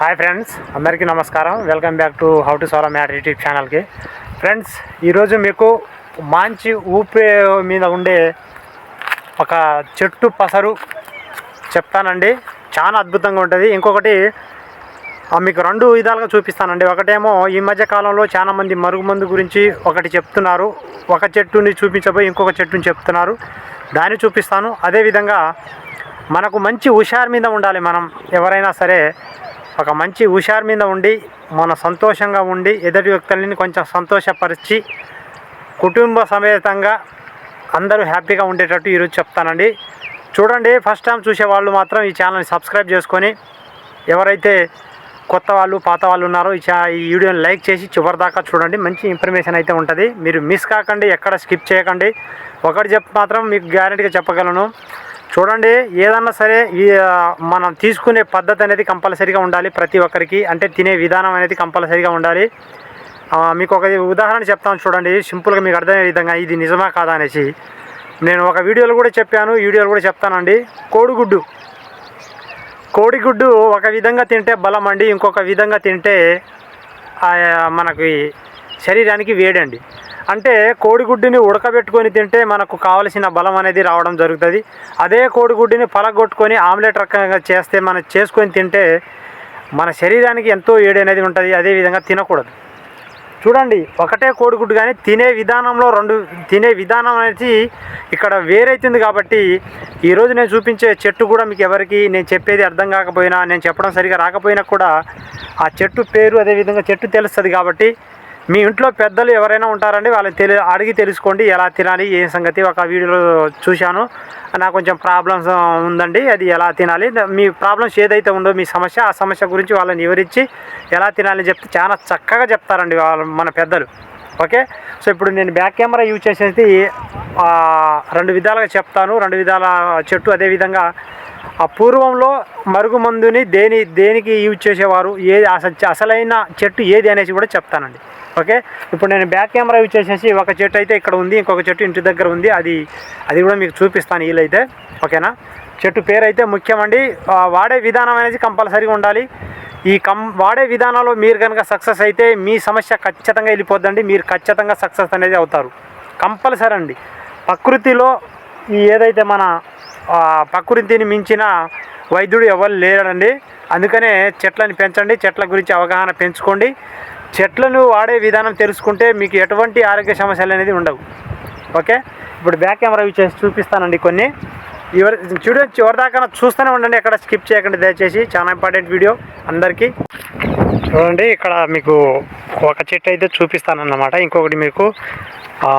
Hi friends అందరికీ నమస్కారం. Welcome back to how to solve matter YouTube ఛానల్కి friends ఈరోజు మీకు మంచి ఊపే మీద ఉండే ఒక చెట్టు పసరు చెప్తానండి. చాలా అద్భుతంగా ఉంటుంది. ఇంకొకటి మీకు రెండు విధాలుగా చూపిస్తానండి. ఒకటేమో ఈ మధ్య కాలంలో చాలామంది మరుగుమందు గురించి ఒకటి చెప్తున్నారు. ఒక చెట్టుని చూపించబోయి ఇంకొక చెట్టుని చెప్తున్నారు. దాన్ని చూపిస్తాను. అదేవిధంగా మనకు మంచి హుషారు మీద ఉండాలి మనం. ఎవరైనా సరే ఒక మంచి హుషారు మీద ఉండి మన సంతోషంగా ఉండి ఎదుటి వ్యక్తులని కొంచెం సంతోషపరిచి కుటుంబ సమేతంగా అందరూ హ్యాపీగా ఉండేటట్టు ఈరోజు చెప్తానండి. చూడండి ఫస్ట్ టైం చూసే వాళ్ళు మాత్రం ఈ ఛానల్ని సబ్స్క్రైబ్ చేసుకొని ఎవరైతే కొత్త వాళ్ళు పాత వాళ్ళు ఉన్నారో ఈ చా- ఈ వీడియోని లైక్ చేసి చివరి దాకా చూడండి. మంచి ఇన్ఫర్మేషన్ అయితే ఉంటుంది. మీరు మిస్ కాకండి ఎక్కడ స్కిప్ చేయకండి. ఒకటి చెప్పి మాత్రం మీకు గ్యారెంటీగా చెప్పగలను. చూడండి ఏదన్నా సరే ఈ మనం తీసుకునే పద్ధతి అనేది కంపల్సరీగా ఉండాలి ప్రతి ఒక్కరికి. అంటే తినే విధానం అనేది కంపల్సరీగా ఉండాలి. మీకు ఒక ఉదాహరణ చెప్తాను చూడండి. సింపుల్గా మీకు అర్థమయ్యే విధంగా ఇది నిజమా కాదా అనేసి. నేను ఒక వీడియోలో కూడా చెప్పాను వీడియోలు వీడియోలో కూడా చెప్తానండి. కోడిగుడ్డు. కోడిగుడ్డు ఒక విధంగా తింటే బలం అండి ఇంకొక విధంగా తింటే ఆ, మనకి శరీరానికి వేడండి. అంటే కోడిగుడ్డుని ఉడకబెట్టుకొని తింటే మనకు కావలసిన బలం అనేది రావడం జరుగుతుంది. అదే కోడిగుడ్డుని పలగొట్టుకొని ఆమ్లెట్ రకంగా చేస్తే మనం చేసుకొని తింటే మన శరీరానికి ఎంతో ఏడు అనేది ఉంటుంది అదే విధంగా తినకూడదు. చూడండి ఒకటే కోడిగుడ్డు కానీ తినే విధానంలో రెండు తినే విధానం అనేది ఇక్కడ వేరైతుంది కాబట్టి ఈరోజు నేను చూపించే చెట్టు కూడా మీకు ఎవరికి నేను చెప్పేది అర్థం కాకపోయినా నేను చెప్పడం సరిగా రాకపోయినా కూడా ఆ చెట్టు పేరు అదేవిధంగా చెట్టు తెలుస్తుంది కాబట్టి మీ ఇంట్లో పెద్దలు ఎవరైనా ఉంటారండి వాళ్ళని తెలి అడిగి తెలుసుకోండి ఎలా తినాలి ఏ సంగతి. ఒక వీడియోలో చూశాను. నాకు కొంచెం ప్రాబ్లమ్స్ ఉందండి అది ఎలా తినాలి. మీ ప్రాబ్లమ్స్ ఏదైతే ఉందో మీ సమస్య ఆ సమస్య గురించి వాళ్ళని వివరించి ఎలా తినాలని చెప్తే చాలా చక్కగా చెప్తారండి వాళ్ళు మన పెద్దలు. ఓకే? సో ఇప్పుడు నేను బ్యాక్ కెమెరా యూజ్ చేసేది రెండు విధాలుగా చెప్తాను. రెండు విధాల చెట్టు అదేవిధంగా ఆ పూర్వంలో మరుగుమందుని దేని దేనికి యూజ్ చేసేవారు ఏది అసలు అసలైన చెట్టు ఏది అనేసి కూడా చెప్తానండి. ఓకే? ఇప్పుడు నేను బ్యాక్ కెమెరా యూజ్ చేసేసి ఒక చెట్టు అయితే ఇక్కడ ఉంది ఇంకొక చెట్టు ఇంటి దగ్గర ఉంది. అది అది కూడా మీకు చూపిస్తాను వీలైతే ఓకేనా? చెట్టు పేరు అయితే ముఖ్యమండి వాడే విధానం అనేది కంపల్సరీగా ఉండాలి. ఈ కం వాడే విధానంలో మీరు కనుక సక్సెస్ అయితే మీ సమస్య ఖచ్చితంగా వెళ్ళిపోద్దండి. మీరు ఖచ్చితంగా సక్సెస్ అనేది అవుతారు. కంపల్సరీ అండి. ప్రకృతిలో ఈ ఏదైతే మన ప్రకృతిని మించిన వైద్యుడు ఎవరు లేరండి. అందుకనే చెట్లను పెంచండి. చెట్ల గురించి అవగాహన పెంచుకోండి. చెట్లను వాడే విధానం తెలుసుకుంటే మీకు ఎటువంటి ఆరోగ్య సమస్యలు అనేది ఉండవు. ఓకే? ఇప్పుడు బ్యాక్ కెమెరా చేసి చూపిస్తానండి కొన్ని. ఎవరు చూడ చివరిదాకా చూస్తూనే ఉండండి ఎక్కడ స్కిప్ చేయకండి దయచేసి. చాలా ఇంపార్టెంట్ వీడియో అందరికీ. చూడండి ఇక్కడ మీకు ఒక చెట్టు అయితే చూపిస్తానన్నమాట. ఇంకొకటి మీకు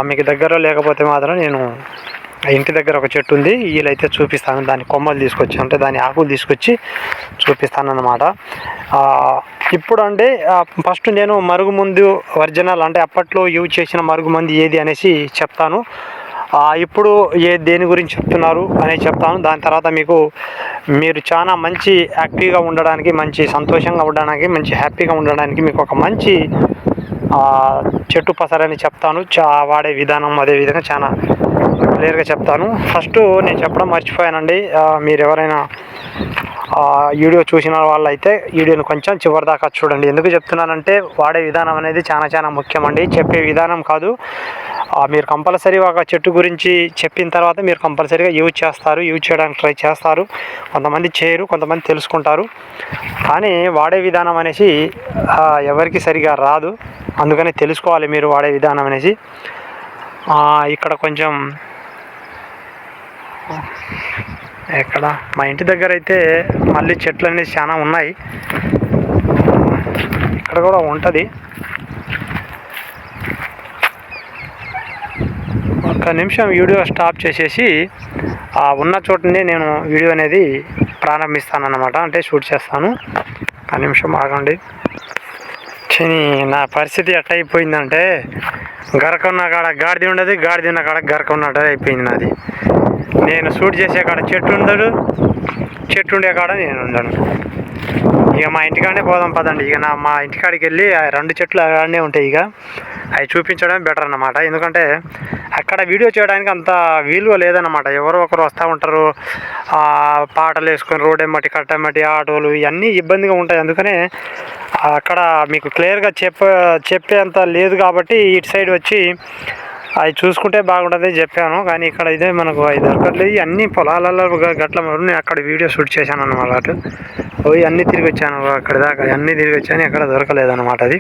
మీకు దగ్గర లేకపోతే మాత్రం నేను ఇంటి దగ్గర ఒక చెట్టు ఉంది. వీళ్ళైతే చూపిస్తాను. దాని కొమ్మలు తీసుకొచ్చి అంటే దాని ఆకులు తీసుకొచ్చి చూపిస్తానన్నమాట. అన్నమాట ఇప్పుడు అంటే ఫస్ట్ నేను మరుగుమందు ఒరిజినల్ అంటే అప్పట్లో యూజ్ చేసిన మరుగుమందు ఏది అనేసి చెప్తాను. ఇప్పుడు ఏ దేని గురించి చెప్తున్నారు అనేది చెప్తాను. దాని తర్వాత మీకు మీరు చాలా మంచి యాక్టివ్గా ఉండడానికి మంచి సంతోషంగా ఉండడానికి మంచి హ్యాపీగా ఉండడానికి మీకు ఒక మంచి చెట్టు పసరని చెప్తాను. చా వాడే విధానం అదే విధంగా చాలా క్లియర్గా చెప్తాను. ఫస్ట్ నేను చెప్పడం మర్చిపోయానండి. మీరు ఎవరైనా వీడియో చూసిన వాళ్ళైతే వీడియోని కొంచెం చివరి దాకా చూడండి. ఎందుకు చెప్తున్నానంటే వాడే విధానం అనేది చాలా చాలా ముఖ్యమండి. చెప్పే విధానం కాదు. మీరు కంపల్సరీ ఒక చెట్టు గురించి చెప్పిన తర్వాత మీరు కంపల్సరీగా యూజ్ చేస్తారు. యూజ్ చేయడానికి ట్రై చేస్తారు. కొంతమంది చేయరు కొంతమంది తెలుసుకుంటారు. కానీ వాడే విధానం అనేసి ఎవరికి సరిగా రాదు. అందుకని తెలుసుకోవాలి మీరు వాడే విధానం అనేసి. ఇక్కడ కొంచెం ఎక్కడ? మా ఇంటి దగ్గర అయితే మళ్ళీ చెట్లు అనేది చాలా ఉన్నాయి. ఇక్కడ కూడా ఉంటుంది. ఒక నిమిషం వీడియో స్టాప్ చేసేసి ఆ ఉన్న చోటనే నేను వీడియో అనేది ప్రారంభిస్తానన్నమాట. అంటే షూట్ చేస్తాను. ఒక నిమిషం ఆగండి. చిని నా పరిస్థితి ఎట్ట అయిపోయిందంటే గరక ఉన్న కాడ గాడిది ఉండదు గాడిది ఉన్న కాడ గరక ఉన్నట్టు అయిపోయింది నాది. నేను షూట్ చేసే కాడ చెట్టు ఉండడు చెట్టు ఉండే కాడ నేను ఉండను. ఇక మా ఇంటికాడనే పోదాం పదండి. ఇక నా మా ఇంటికాడికి వెళ్ళి ఆ రెండు చెట్లు అక్కడనే ఉంటాయి ఇక. అవి చూపించడం బెటర్ అన్నమాట. ఎందుకంటే అక్కడ వీడియో చేయడానికి అంత వీలువ లేదన్నమాట. ఎవరో ఒకరు వస్తూ ఉంటారు. పాటలు వేసుకొని రోడ్ ఎమ్మటి కట్టెమ్మటి ఆటోలు ఇవన్నీ ఇబ్బందిగా ఉంటాయి. అందుకనే అక్కడ మీకు క్లియర్గా చెప్ప చెప్పేంత లేదు కాబట్టి ఇటు సైడ్ వచ్చి అవి చూసుకుంటే బాగుంటుంది చెప్పాను. కానీ ఇక్కడ ఇదే మనకు అవి దొరకట్లేదు. అన్ని పొలాలలో గట్ల నేను అక్కడ వీడియో షూట్ చేశాను అన్నమాట అటు. పోయి అన్నీ తిరిగి వచ్చాను. అక్కడ దాకా అన్నీ తిరిగి వచ్చాను. ఎక్కడ దొరకలేదు అనమాట అది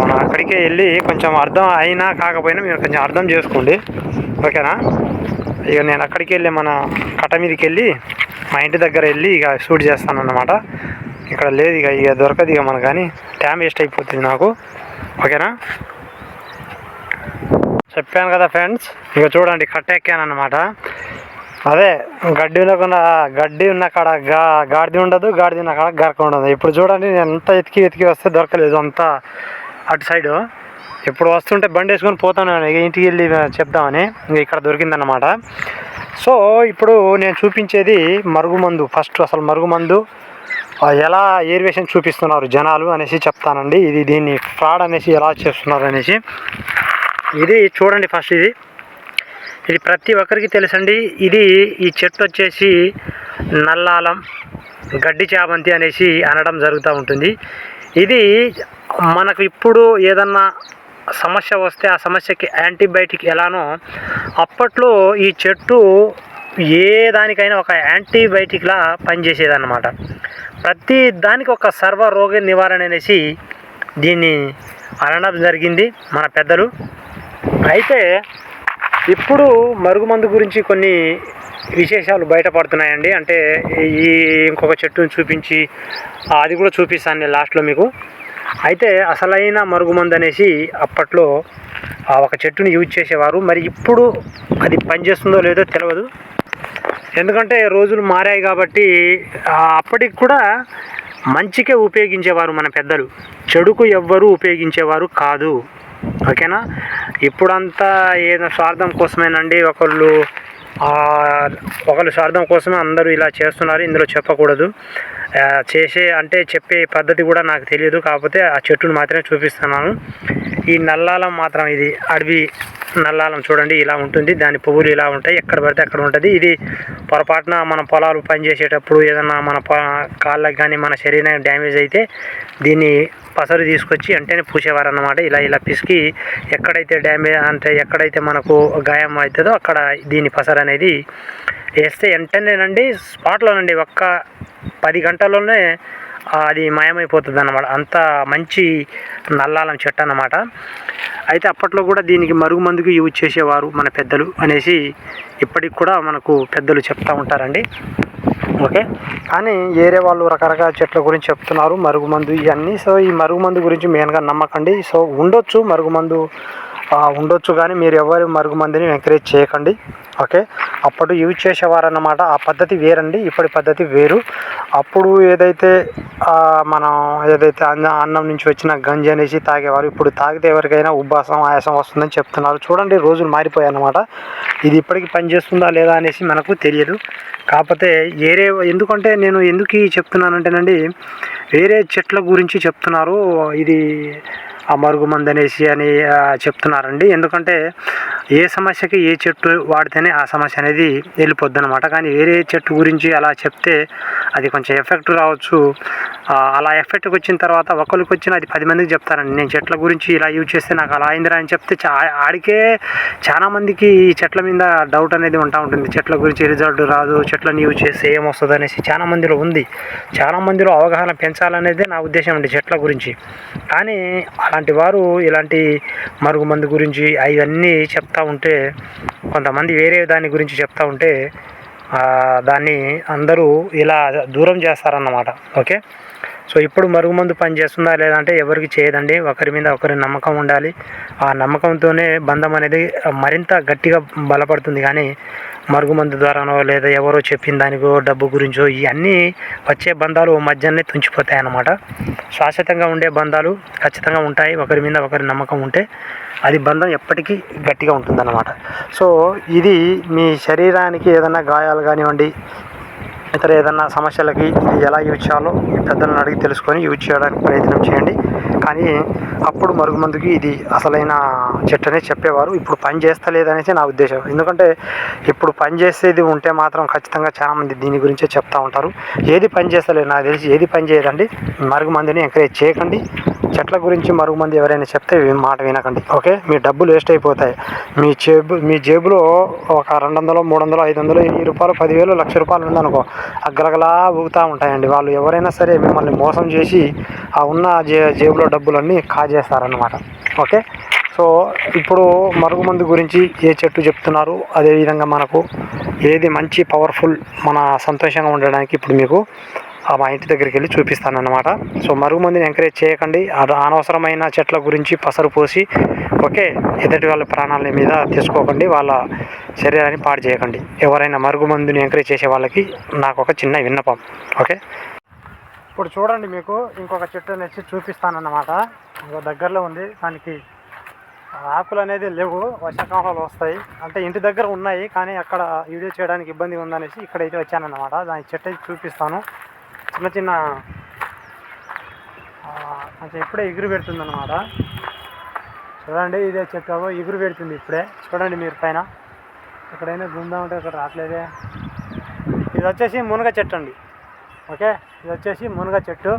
మనం అక్కడికే వెళ్ళి కొంచెం అర్థం అయినా కాకపోయినా మీరు కొంచెం అర్థం చేసుకోండి. ఓకేనా? ఇక నేను అక్కడికి వెళ్ళి మన కట్ట మీదకి వెళ్ళి మా ఇంటి దగ్గర వెళ్ళి ఇక షూట్ చేస్తాను అన్నమాట. ఇక్కడ లేదు ఇక ఇక దొరకదు ఇక మనకు కానీ. టైం వేస్ట్ అయిపోతుంది నాకు. ఓకేనా? చెప్పాను కదా ఫ్రెండ్స్ ఇక చూడండి కట్టెక్కాను అనమాట అదే గడ్డి ఉండకుండా గడ్డి ఉన్న కాడ గా గాడిది ఉండదు గాడిది ఉన్న కాడ గరక ఉండదు. ఇప్పుడు చూడండి నేను ఎంత ఎతికి ఎతికి వస్తే దొరకలేదు అంతా అటు సైడు. ఇప్పుడు వస్తుంటే బండి వేసుకొని పోతాను ఇక ఇంటికి వెళ్ళి చెప్దామని ఇక్కడ దొరికిందన్నమాట. సో ఇప్పుడు నేను చూపించేది మరుగుమందు ఫస్ట్ అసలు మరుగుమందు ఎలా ఏరివేషన్ చూపిస్తున్నారు జనాలు అనేసి చెప్తానండి. ఇది దీన్ని ఫ్రాడ్ అనేసి ఎలా చేస్తున్నారు అనేసి. ఇది చూడండి ఫస్ట్ ఇది. ఇది ప్రతి ఒక్కరికి తెలుసండి. ఇది ఈ చెట్టు వచ్చేసి నల్లాలం గడ్డి చామంతి అనేసి అనడం జరుగుతూ ఉంటుంది. ఇది మనకు ఇప్పుడు ఏదన్నా సమస్య వస్తే ఆ సమస్యకి యాంటీబయాటిక్ ఎలానో అప్పట్లో ఈ చెట్టు ఏ దానికైనా ఒక యాంటీబయాటిక్లా పనిచేసేదన్నమాట. ప్రతి దానికి ఒక సర్వ రోగ నివారణ అనేసి దీన్ని అనడం జరిగింది మన పెద్దలు. అయితే ఇప్పుడు మరుగుమందు గురించి కొన్ని విశేషాలు బయటపడుతున్నాయండి. అంటే ఈ ఇంకొక చెట్టుని చూపించి అది కూడా చూపిస్తాను నేను లాస్ట్లో మీకు. అయితే అసలైన మరుగుమందు అనేసి అప్పట్లో ఆ ఒక చెట్టుని యూజ్ చేసేవారు. మరి ఇప్పుడు అది పనిచేస్తుందో లేదో తెలియదు ఎందుకంటే రోజులు మారాయి కాబట్టి అప్పటికి కూడా మంచికే ఉపయోగించేవారు మన పెద్దలు. చెడుకు ఎవ్వరూ ఉపయోగించేవారు కాదు. ఓకేనా? ఇప్పుడంతా ఏదో స్వార్థం కోసమేనండి ఒకళ్ళు ఒకళ్ళు స్వార్థం కోసమే అందరూ ఇలా చేస్తున్నారు ఇందులో చెప్పకూడదు. చేసే అంటే చెప్పే పద్ధతి కూడా నాకు తెలియదు కాకపోతే ఆ చెట్టును మాత్రమే చూపిస్తున్నాను. ఈ నల్లాలం మాత్రం ఇది అడవి నల్లాలం చూడండి ఇలా ఉంటుంది. దాని పువ్వులు ఇలా ఉంటాయి. ఎక్కడ పడితే అక్కడ ఉంటుంది. ఇది పొరపాటున మన పొలాలు పనిచేసేటప్పుడు ఏదన్నా మన కాళ్ళకి కానీ మన శరీరం డ్యామేజ్ అయితే దీన్ని పసరు తీసుకొచ్చి వెంటనే పూసేవారు అన్నమాట ఇలా ఇలా పిసికి ఎక్కడైతే డ్యామేజ్ అంటే ఎక్కడైతే మనకు గాయం అవుతుందో అక్కడ దీని పసరు అనేది వేస్తే వెంటనేనండి స్పాట్లోనండి ఒక్క పది గంటల్లోనే అది మాయమైపోతుంది అన్నమాట అంత మంచి నల్లాలం చెట్టు అన్నమాట అయితే అప్పట్లో కూడా దీనికి మరుగుమందుకు యూజ్ చేసేవారు మన పెద్దలు అనేసి ఇప్పటికి కూడా మనకు పెద్దలు చెప్తూ ఉంటారండి. ఓకే? కానీ ఏరే వాళ్ళు రకరకాల చెట్ల గురించి చెప్తున్నారు మరుగుమందు ఇవన్నీ. సో ఈ మరుగుమందు గురించి మెయిన్గా నమ్మకండి. సో ఉండొచ్చు మరుగుమందు ఆ, ఉండొచ్చు కానీ మీరు ఎవరి మరుగుమందుని ఎంకరేజ్ చేయకండి. ఓకే? అప్పుడు యూజ్ చేసేవారన్నమాట. ఆ పద్ధతి వేరండి. ఇప్పటి పద్ధతి వేరు. అప్పుడు ఏదైతే మనం ఏదైతే అన్న అన్నం నుంచి వచ్చిన గంజి అనేసి తాగేవారు ఇప్పుడు తాగితే ఎవరికైనా ఉబ్బాసం ఆయాసం వస్తుందని చెప్తున్నారు. చూడండి రోజులు మారిపోయాయి అన్నమాట ఇది ఇప్పటికి పనిచేస్తుందా లేదా అనేసి మనకు తెలియదు. కాకపోతే వేరే ఎందుకంటే నేను ఎందుకు చెప్తున్నానంటేనండి వేరే చెట్ల గురించి చెప్తున్నారు. ఇది ఆ అనేసి అని చెప్తున్నారండి. ఎందుకంటే ఏ సమస్యకి ఏ చెట్టు వాడితేనే ఆ సమస్య అనేది వెళ్ళిపోద్ది అనమాట కానీ వేరే చెట్టు గురించి అలా చెప్తే అది కొంచెం ఎఫెక్ట్ రావచ్చు. అలా ఎఫెక్ట్కి వచ్చిన తర్వాత ఒకరికి వచ్చిన అది పది మందికి చెప్తారండి నేను చెట్ల గురించి ఇలా యూజ్ చేస్తే నాకు అలా అయిందిరా అని చెప్తే చా ఆడికే చాలామందికి ఈ చెట్ల మీద డౌట్ అనేది ఉంటా ఉంటుంది. చెట్ల గురించి రిజల్ట్ రాదు చెట్లను యూజ్ చేస్తే ఏమొస్తుంది అనేసి చాలా మందిలో ఉంది. చాలా మందిలో అవగాహన పెంచాలనేదే నా ఉద్దేశం అండి చెట్ల గురించి. కానీ అలాంటి వారు ఇలాంటి మరుగుమందు గురించి అవన్నీ చెప్తా ఉంటే కొంతమంది వేరే దాని గురించి చెప్తా ఉంటే దాన్ని అందరూ ఇలా దూరం చేస్తారన్నమాట. ఓకే? సో ఇప్పుడు మరుగుమందు పని చేస్తుందా లేదంటే ఎవరికి చేయదండి. ఒకరి మీద ఒకరి నమ్మకం ఉండాలి. ఆ నమ్మకంతోనే బంధం అనేది మరింత గట్టిగా బలపడుతుంది. కానీ మరుగుమందు ద్వారానో లేదా ఎవరో చెప్పిన దానికో డబ్బు గురించో ఇవన్నీ వచ్చే బంధాలు మధ్యనే తుంచిపోతాయి అన్నమాట శాశ్వతంగా ఉండే బంధాలు ఖచ్చితంగా ఉంటాయి. ఒకరి మీద ఒకరి నమ్మకం ఉంటే అది బంధం ఎప్పటికీ గట్టిగా ఉంటుందన్నమాట. సో ఇది మీ శరీరానికి ఏదైనా గాయాలు కానివ్వండి ఇతర ఏదైనా సమస్యలకి ఇది ఎలా యూజ్ చేయాలో పెద్దలను అడిగి తెలుసుకొని యూజ్ చేయడానికి ప్రయత్నం చేయండి. కానీ అప్పుడు మరుగుమందుకి ఇది అసలైన చెట్టు అనేది చెప్పేవారు. ఇప్పుడు పని చేస్తలేదనేసి నా ఉద్దేశం. ఎందుకంటే ఇప్పుడు పని చేసేది ఉంటే మాత్రం ఖచ్చితంగా చాలామంది దీని గురించే చెప్తా ఉంటారు. ఏది పని చేస్తలేదు నాకు తెలిసి ఏది పని చేయదండి. మరుగుమందుని ఎంకరేజ్ చేయకండి. చెట్ల గురించి మరుగుమంది ఎవరైనా చెప్తే మాట వినకండి ఓకే? మీ డబ్బులు వేస్ట్ అయిపోతాయి. మీ జేబు మీ జేబులో ఒక రెండు వందలు మూడు వందలు ఐదు వందలు వెయ్యి రూపాయలు పదివేలు లక్ష రూపాయలు ఉందనుకో అగ్గలగలా ఊగుతూ ఉంటాయండి. వాళ్ళు ఎవరైనా సరే మిమ్మల్ని మోసం చేసి ఆ ఉన్న జే జేబులో డబ్బులన్నీ కాజేస్తారనమాట ఓకే? సో ఇప్పుడు మరుగుమందు గురించి ఏ చెట్టు చెప్తున్నారు అదేవిధంగా మనకు ఏది మంచి పవర్ఫుల్ మన సంతోషంగా ఉండడానికి ఇప్పుడు మీకు మా ఇంటి దగ్గరికి వెళ్ళి చూపిస్తాను అనమాట సో మరుగుమందుని ఎంకరేజ్ చేయకండి అనవసరమైన చెట్ల గురించి పసరు పోసి ఓకే ఎదుటి వాళ్ళ ప్రాణాల మీద తీసుకోకండి. వాళ్ళ శరీరాన్ని పాడు చేయకండి. ఎవరైనా మరుగుమందుని ఎంకరేజ్ చేసే వాళ్ళకి నాకు ఒక చిన్న విన్నపం. ఓకే? ఇప్పుడు చూడండి మీకు ఇంకొక చెట్టు అనేసి చూపిస్తానన్నమాట. ఇంకో దగ్గరలో ఉంది. దానికి ఆకులు అనేది లేవు. వర్షాకాలంలో వస్తాయి. అంటే ఇంటి దగ్గర ఉన్నాయి కానీ అక్కడ వీడియో చేయడానికి ఇబ్బంది ఉందనేసి ఇక్కడైతే వచ్చానన్నమాట. దాని చెట్టు అయితే చూపిస్తాను. చిన్న చిన్న కొంచెం ఇప్పుడే ఎగురు పెడుతుంది అనమాట చూడండి ఇదే చెట్టు ఎగురు పెడుతుంది ఇప్పుడే. చూడండి మీరు పైన. ఎక్కడైనా గుందా ఉంటే ఇక్కడ రావట్లేదే. ఇది వచ్చేసి మునగ చెట్టు అండి. ఓకే? ఇది వచ్చేసి మునగ చెట్టు.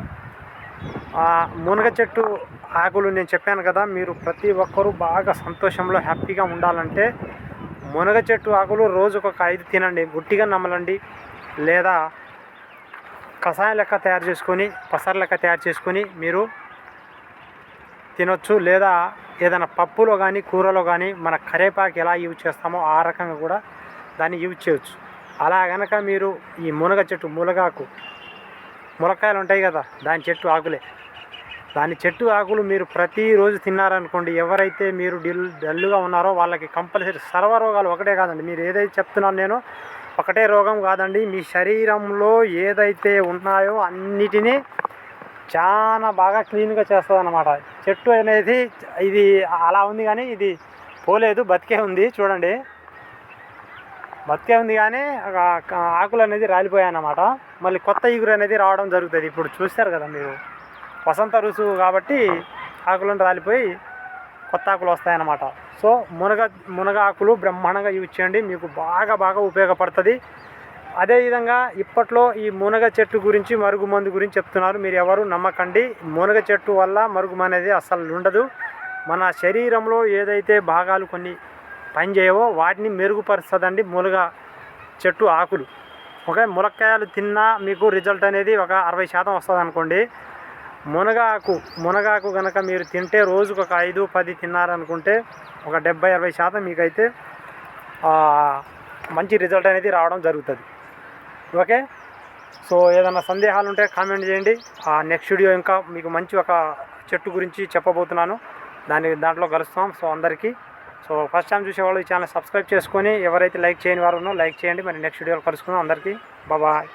మునగ చెట్టు ఆకులు నేను చెప్పాను కదా మీరు ప్రతి ఒక్కరూ బాగా సంతోషంలో హ్యాపీగా ఉండాలంటే మునగ చెట్టు ఆకులు రోజు ఒక ఐదు తినండి. గుట్టిగా నమ్మలండి లేదా కషాయం లెక్క తయారు చేసుకొని పసర లెక్క తయారు చేసుకొని మీరు తినొచ్చు. లేదా ఏదైనా పప్పులో కానీ కూరలో కానీ మన కరేపాకు ఎలా యూజ్ చేస్తామో ఆ రకంగా కూడా దాన్ని యూజ్ చేయొచ్చు. అలా గనక మీరు ఈ మునగ చెట్టు మునగాకు ములక్కాయలు ఉంటాయి కదా దాని చెట్టు ఆకులే. దాని చెట్టు ఆకులు మీరు ప్రతిరోజు తిన్నారనుకోండి ఎవరైతే మీరు డిల్ డల్లుగా ఉన్నారో వాళ్ళకి కంపల్సరీ సర్వరోగాలు ఒకటే కాదండి. మీరు ఏదైతే చెప్తున్నాను నేను ఒకటే రోగం కాదండి. మీ శరీరంలో ఏదైతే ఉన్నాయో అన్నిటినీ చాలా బాగా క్లీన్గా చేస్తుంది అనమాట చెట్టు అనేది ఇది అలా ఉంది కానీ ఇది పోలేదు బతికే ఉంది చూడండి. బతికే ఉంది కానీ ఆకులు అనేది రాలిపోయాయి అన్నమాట. మళ్ళీ కొత్త ఇగురు అనేది రావడం జరుగుతుంది. ఇప్పుడు చూస్తారు కదా మీరు? వసంత ఋతువు కాబట్టి ఆకులను రాలిపోయి కొత్త ఆకులు వస్తాయన్నమాట. సో మునగ మునగ ఆకులు బ్రహ్మాండంగా యూజ్ చేయండి. మీకు బాగా బాగా ఉపయోగపడుతుంది. అదేవిధంగా ఇప్పట్లో ఈ మునగ చెట్టు గురించి మరుగు మందు గురించి చెప్తున్నారు. మీరు ఎవరు నమ్మకండి. మునగ చెట్టు వల్ల మరుగు అనేది అస్సలు ఉండదు. మన శరీరంలో ఏదైతే భాగాలు కొన్ని పని చేయవో వాటిని మెరుగుపరుస్తుందండి మునగ చెట్టు ఆకులు. ఓకే మునక్కాయలు తిన్నా మీకు రిజల్ట్ అనేది ఒక అరవై శాతం వస్తుంది అనుకోండి మునగాకు మునగాకు కనుక మీరు తింటే రోజుకు ఒక ఐదు పది తిన్నారనుకుంటే ఒక డెబ్బై అరవై శాతం మీకైతే మంచి రిజల్ట్ అనేది రావడం జరుగుతుంది. ఓకే? సో ఏదైనా సందేహాలు ఉంటే కామెంట్ చేయండి. ఆ నెక్స్ట్ వీడియో ఇంకా మీకు మంచి ఒక చెట్టు గురించి చెప్పబోతున్నాను. దాని దాంట్లో కలుస్తాం. సో అందరికీ. సో ఫస్ట్ టైం చూసేవాళ్ళు ఈ ఛానల్ సబ్స్క్రైబ్ చేసుకొని ఎవరైతే లైక్ చేయని వారు లైక్ చేయండి. మరి నెక్స్ట్ వీడియోలో కలుసుకుందాం అందరికీ. బాబాయ్